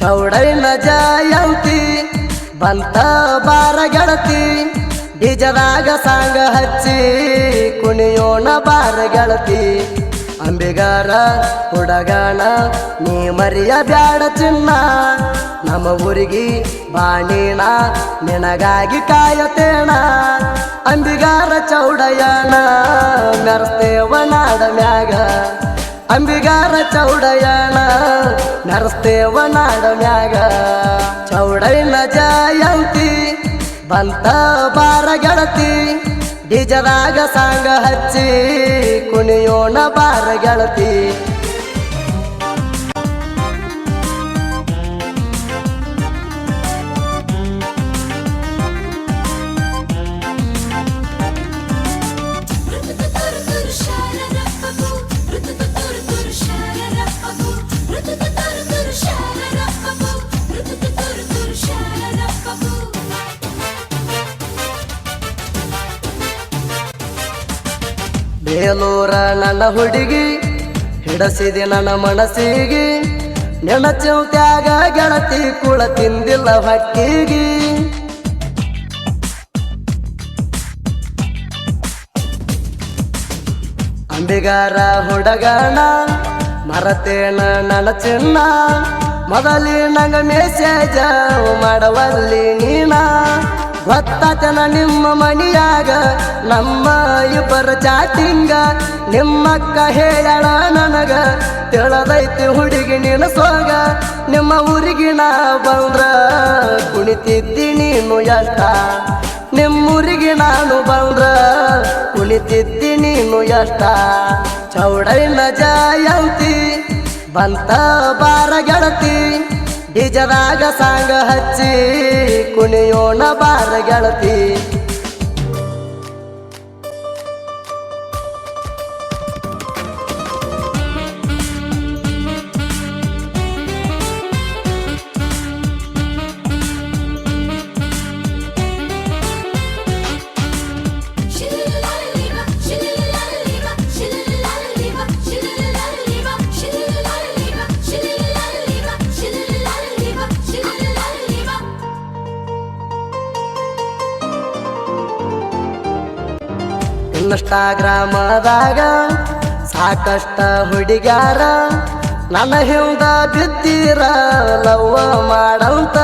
ಚೌಡೈನ ಜಯಂತಿ, ಬಂತ ಬಾರ ಗೆಳತಿ, ಬೀಜದಾಗ ಸಾಂಗ ಹಚ್ಚಿ ಕುಣಿಯೋಣ ಬಾರ ಗೆಳತಿ. ಅಂಬಿಗಾರ ಹುಡಗಾಣ ನೀ ಮರಿಯ ಬ್ಯಾಡ ಚಿನ್ನ, ನಮ್ಮ ಊರಿಗೆ ಬಾಣಿಣ, ನಿನಗಾಗಿ ಕಾಯತೇಣ. ಅಂಬಿಗಾರ ಚೌಡಯ್ಯನ ಮ್ಯಾಗ. ಅಂಬಿಗಾರ ಚೌಡಯ್ಯನ ನರಸ್ತೇವ ನಾಡ ಮ್ಯಾಗ. ಚೌಡಯ್ಯನ ಜಯಂತಿ, ಬಂತ ಬಾರ ಗೆಳತಿ. ಡಿಜರಾಗ ಸಾಂಗ ಹಚ್ಚಿ ಕುಣಿಯೋಣ ಬಾರ ಗೆಳತಿ. ಬೇಲೂರ ನನ್ನ ಹುಡುಗಿ, ಹಿಡಸಿದೆ ನನ್ನ ಮನಸ್ಸಿಗೆ. ನೆನಚಿಂತ್ಯಾಗ ಗೆಳತಿ ಕುಳ ತಿಂದಿಲ್ಲ ಹಕ್ಕಿಗೆ. ಅಂಬಿಗಾರ ಹುಡಗಣ ಮರತೇನ ನನ್ನ ಚಿನ್ನ. ಮೊದಲಿನಂಗ ಮೆಸೇಜ ಮಾಡವಲ್ಲಿ ನೀನ. ಗೊತ್ತಾತನ ನಿಮ್ಮ ಮನಿಯಾಗ, ನಮ್ಮ ಇಬ್ಬರ ಚಾಟಿಂಗ ನಿಮ್ಮಕ್ಕ ಹೇಳಣ ನನಗ, ತಿಳದೈತಿ ಹುಡುಗಿ ನಿನ್ನ ಸೋಗ. ನಿಮ್ಮ ಊರಿಗೆ ಬಂದ್ರ ಕುಣಿತಿದ್ದಿ ನೀನು ಎಷ್ಟ? ನಿಮ್ಮೂರಿಗೆ ನಾನು ಬಂದ್ರ ಕುಣಿತಿದ್ದಿ ನೀನು ಎಷ್ಟ? ಚೌಡೈನ ಜಯಂತಿ, ಬಂತ ಬಾರ ಗೆಳತಿ ಬೀಜದಾಗ ಸಾಂಗ ಹಚ್ಚಿ ಕುಣಿಯೋಣ ಬಾರ ಗೆಳತಿ. ಇನ್ಸ್ಟಾಗ್ರಾಮದಾಗ ಸಾಕಷ್ಟ ಹುಡುಗ್ಯಾರ ನನ್ನ ಹಿಂದ ಬಿದ್ದೀರ, ಲವ್ವ ಮಾಡಂತ.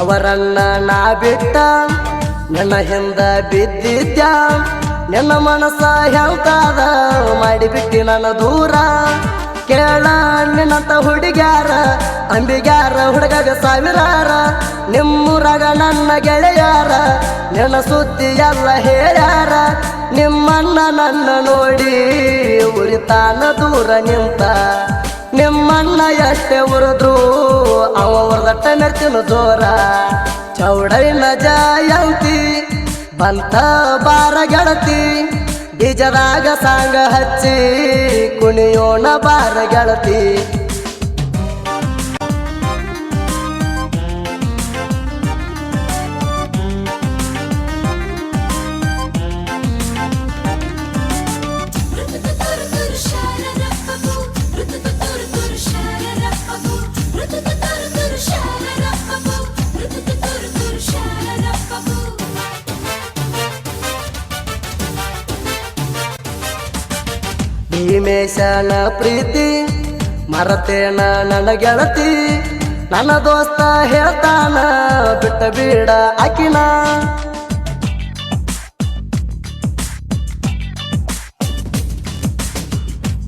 ಅವರನ್ನ ನಾ ಬಿಟ್ಟ, ನನ್ನ ಹಿಂದ ಬಿದ್ದಿದ್ದ ನನ್ನ ಮನಸ್ಸ ಹೇಳ್ತಾದ ಮಾಡಿಬಿಟ್ಟಿ ನನ್ನ ದೂರ. ಕೇಳ ನಿನ್ನಂತ ಹುಡುಗ್ಯಾರ ಅಂಬಿಗ್ಯಾರ ಹುಡುಗಗ ಸಾವಿರಾರ ನಿಮ್ಮೂರಾಗ ನನ್ನ ಗೆಳೆಯಾರ, ನಿನ್ನ ಸುದ್ದಿ ಎಲ್ಲ ಹೇಳ್ಯಾರ. ನಿಮ್ಮನ್ನ ನನ್ನ ನೋಡಿ ಉರಿತಾನ ದೂರ ನಿಂತ. ನಿಮ್ಮಣ್ಣ ಎಷ್ಟೇ ಉರಿದ್ರು ಅವ ಉರ್ದಟ್ಟ ನೆಚ್ಚಿನ ಜೋರ. ಚೌಡೈನ ಜಯಂತಿ, ಬಂತ ಬಾರ ಗೆಳತಿ, ಬೀಜದಾಗ ಸಾಂಗ ಹಚ್ಚಿ ಕುಣಿಯೋಣ ಬಾರ ಗೆಳತಿ. ಭೀಮೇಶನ ಪ್ರೀತಿ ಮರತೇನ ನನ್ನ ಗೆಳತಿ. ನನ್ನ ದೋಸ್ತ ಹೇಳ್ತಾನ, ಬಿಟ್ಟ ಬೀಡ ಅಕಿನ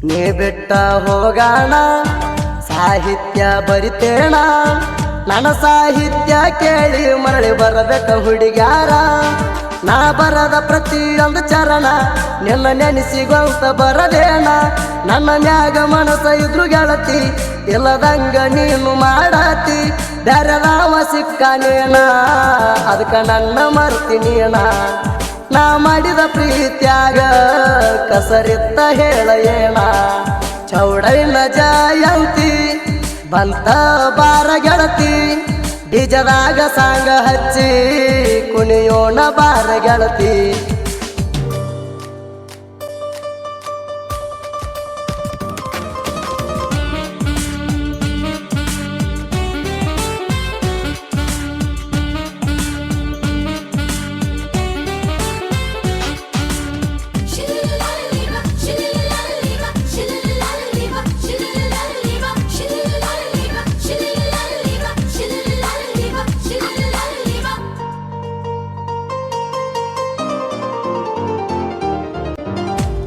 ನೀ ಬಿಟ್ಟ ಹೋಗಾಣ ಸಾಹಿತ್ಯ ಬರಿತೇಣ ನನ್ನ ಸಾಹಿತ್ಯ ಕೇಳಿ ಮರಳಿ ಬರಬೇಕ ಹುಡುಗ್ಯಾರ. ನಾ ಬರದ ಪ್ರತಿಯೊಂದು ಚರಣ, ನಿನ್ನ ನೆನೆಸಿಗೊಂತ ಬರದೇನ. ನನ್ನ ನ್ಯಾಗ ಮನಸ್ಸ ಇದ್ರು ಗೆಳತಿ, ಇಲ್ಲದಂಗ ನೀನು ಮಾಡತಿ. ಸಿಕ್ಕ ಸಿಕ್ಕನೇನ ಅದಕ್ಕ ನನ್ನ ಮರ್ತಿನೇನ ನಾ ಮಾಡಿದ ಪ್ರೀತ್ಯಾಗ ಕಸರಿತ್ತ ಹೇಳ ಏನ. ಚೌಡೈನ ಜಯಂತಿ, ಬಂತ ಬಾರ ಗೆಳತಿ. ಬೀಜದಾಗ ಸಾಂಗ ಹಚ್ಚಿ ಕುಣಿಯೋಣ ಬಾರ ಗೆಳತಿ.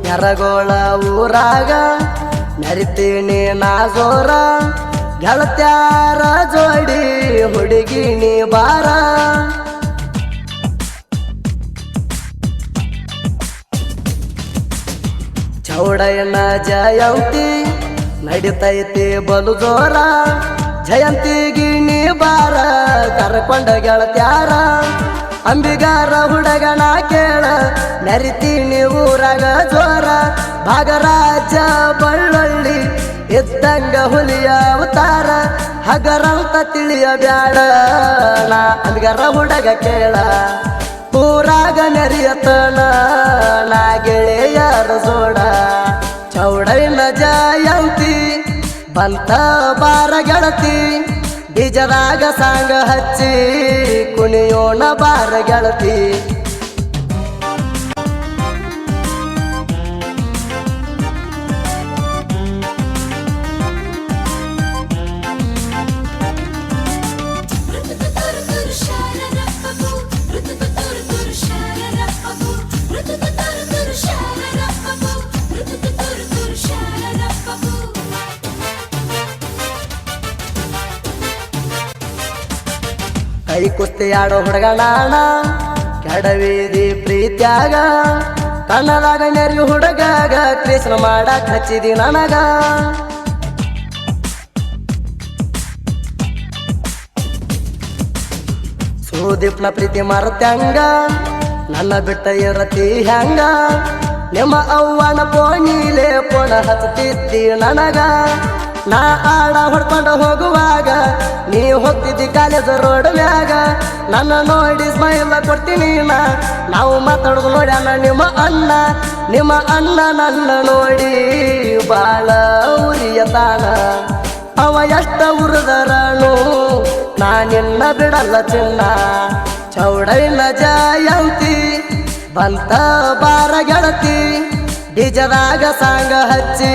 ಕೆರಗೋಳ ಊರಾಗ ನರಿತೀನಿ ನಾ ಜೋರ. ಗೆಳತ್ಯಾರ ಜೋಡಿ ಹುಡುಗಿ ನೀ ಬಾರ. ಚೌಡಯ್ಯನ ಜಯಂತಿ ನಡಿತೈತಿ ಬಲು ಜೋರ. ಜಯಂತಿ ನೀ ಬಾರ ಕರ್ಕೊಂಡ ಗೆಳತ್ಯಾರ. ಅಂಬಿಗಾರ ಹುಡಗಣ ಕೇಳ, ನರಿತೀನಿ ಊರಾಗ ಜೋರ ಭಾಗರಾಜ ಬಳ್ಳೊಳ್ಳಿ ಎತ್ತಂಗ ಹುಲಿಯ ಅವತಾರ, ಹಗರಂತ ತಿಳಿಯ ಬ್ಯಾಡ. ನಾ ಅಂಬಿಗಾರ ಹುಡಗ ಕೇಳ, ಊರಾಗ ನೆರಿಯತನ, ನಾ ಗೆಳೆಯರ ಜೋಡ ಚೌಡೈನ ಜಯಂತಿ, ಬಂತ ಬಾರ ಗೆಳತಿ. ಬೀಜದಾಗ ಸಾಂಗ ಹಚ್ಚಿ ಕುಣಿಯೋಣ ಬಾರ ಗೆಳತಿ. ಕೈ ಕುಸ್ತಿ ಆಡೋ ಹುಡುಗನಾಣ ಕೆಡವೀದಿ ಪ್ರೀತ್ಯಾಗ, ಕಣ್ಣದಾಗ ನೆರಿ ಹುಡುಗಾಗ ಕೃಷ್ಣ ಮಾಡಕ್ ಹಚ್ಚಿದಿ ನನಗ. ಸುದೀಪ್ನ ಪ್ರೀತಿ ಮರತ್ಯಂಗ, ನನ್ನ ಬಿಟ್ಟ ಇರತಿ ಹೆಂಗ? ನಿಮ್ಮ ಅವ್ವನ ಪೋಣಿಲೆ ಪೋಣ ಹಚ್ಚತಿದ್ದಿ ನನಗ. ನಾ ಆಡ ಹೊಡ್ಕೊಂಡು ಹೋಗುವಾಗ, ನೀ ಹೋಗ್ತಿದ್ದಿ ಕಾಲೇಜ್ ರೋಡ್ ಮ್ಯಾಗ. ನನ್ನ ನೋಡಿ ಸ್ಮೈಲ್ ಕೊಡ್ತೀನಿ ನಾ ನಾವು ಮಾತಾಡೋದು ನೋಡ್ಯಾನ ನಿಮ್ಮ ಅಣ್ಣ. ನಿಮ್ಮ ಅಣ್ಣ ನನ್ನ ನೋಡಿ ಬಾಳ ಊರಿಯ ತಾಣ. ಅವ ಎಷ್ಟ ಉರಿದರನು ನಾನಿನ್ನ ಬಿಡಲ್ಲ ಚಿನ್ನ. ಚೌಡೈನ ಜಯಂತಿ, ಬಂತ ಬಾರ ಗೆಳತಿ. ಬೀಜದಾಗ ಸಾಂಗ ಹಚ್ಚಿ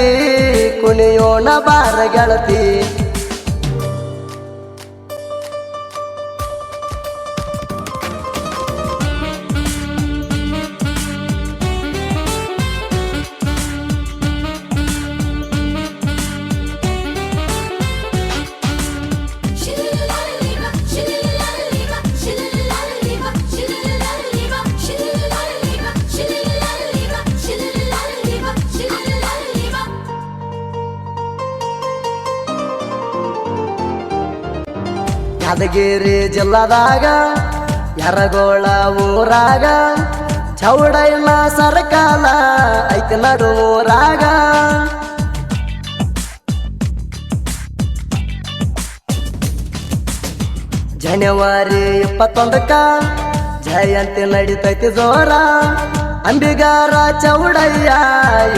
ಕುಣಿಯೋಣ ಬಾರ ಗೆಳತಿ. ಯಾದಗಿರಿ ಜಿಲ್ಲಾದಾಗ, ಯರಗೋಳ ಊರಾಗ ಚೌಡೈಲ ಸರ್ಕಾಲ ಐತಿ ನಡು ಊರಾಗ. ಜನವರಿ ಇಪ್ಪತ್ತೊಂದಕ್ಕ ಜಯಂತಿ ನಡೀತೈತಿ ಜೋರ. ಅಂಬಿಗಾರ ಚೌಡಯ್ಯ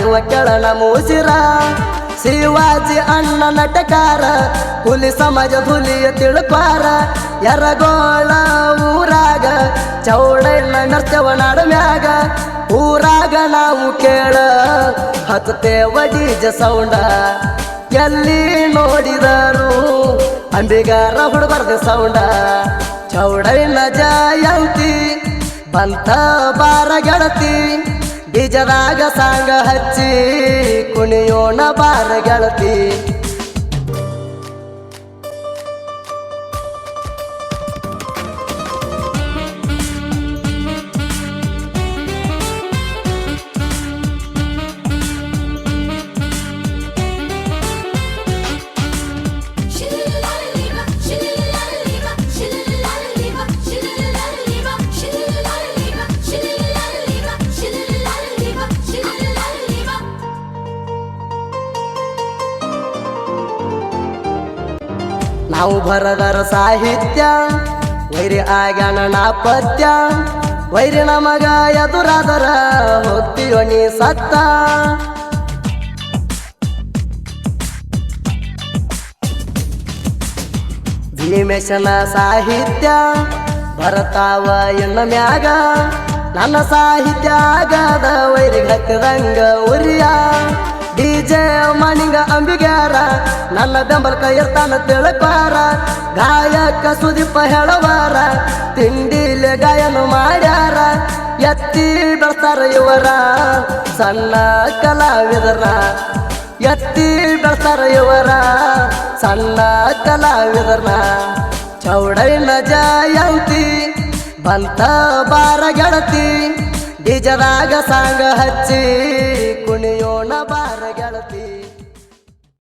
ಇವ ಕೆಳನ ಮೂಸಿರ. ಶಿವಾಜಿ ಅಣ್ಣ ನಟಕಾರ, ಹುಲಿ ಸಮಾಜ ಹುಲಿಯ ತಿಳುಕಾರ ಯರಗೋಳ ಊರಾಗ, ಚೌಡಣ್ಣ ನರ್ತವ ಮ್ಯಾಗ, ಊರಾಗ ನಾವು ಕೇಳ ಹತ್ತೇವ ವಜೀಜ ಸೌಂಡ. ಎಲ್ಲಿ ನೋಡಿದರು ಅಂಬಿಗಾರ ಹುಡುಗರ್ದ ಸೌಂಡ. ಚೌಡೈನ ಜಯಂತಿ ಬಂತ ಬಾರ ಗೆಳತಿ. ಬೀಜದಾಗ ಸಾಂಗ ಹಚ್ಚಿ ಕುಣಿಯೋಣ ಬಾರ ಗೆಳತಿ ನಾವು ಬರದರ ಸಾಹಿತ್ಯ, ವೈರಿ ಆಗ್ಯಾನ ನಾ ಪದ್ಯ, ವೈರಿ ನಮಗ ಎದುರಾದರ ಹೋಗ್ತೀಯೋ ನೀ ಸತ್ತ. ಭೀಮೇಶನ ಸಾಹಿತ್ಯ ಬರತಾವ ಎನ್ನ ಮ್ಯಾಗ, ನನ್ನ ಸಾಹಿತ್ಯ ಆಗದ ವೈರಿ ಹತ್ತಿದಂಗ ಉರಿಯ. ಡಿಜೆ ಮಣಿಂಗ ಅಂಬಿಗ್ಯಾರ ನನ್ನ ಬೆಂಬಲ ಕೈಯರ್ತಾನ ತಿಳ್ಪಾರ ಗಾಯಕ ಸುದೀಪ ಹೇಳವಾರ, ತಿಂಡಿಲೆ ಗಾಯನ ಮಾಡ್ಯಾರ, ಎತ್ತಿ ಬೆಳ್ತಾರ ಇವರ ಸಣ್ಣ ಕಲಾವಿದರ. ಎತ್ತಿ ಬೆಳ್ತಾರ ಇವರ ಸಣ್ಣ ಕಲಾವಿದರ ಚೌಡೈನ ಜಯಂತಿ, ಬಂತ ಬಾರ ಗೆಳತಿ ಡಿಜರಾಗ ಸಾಂಗ ಹಚ್ಚಿ.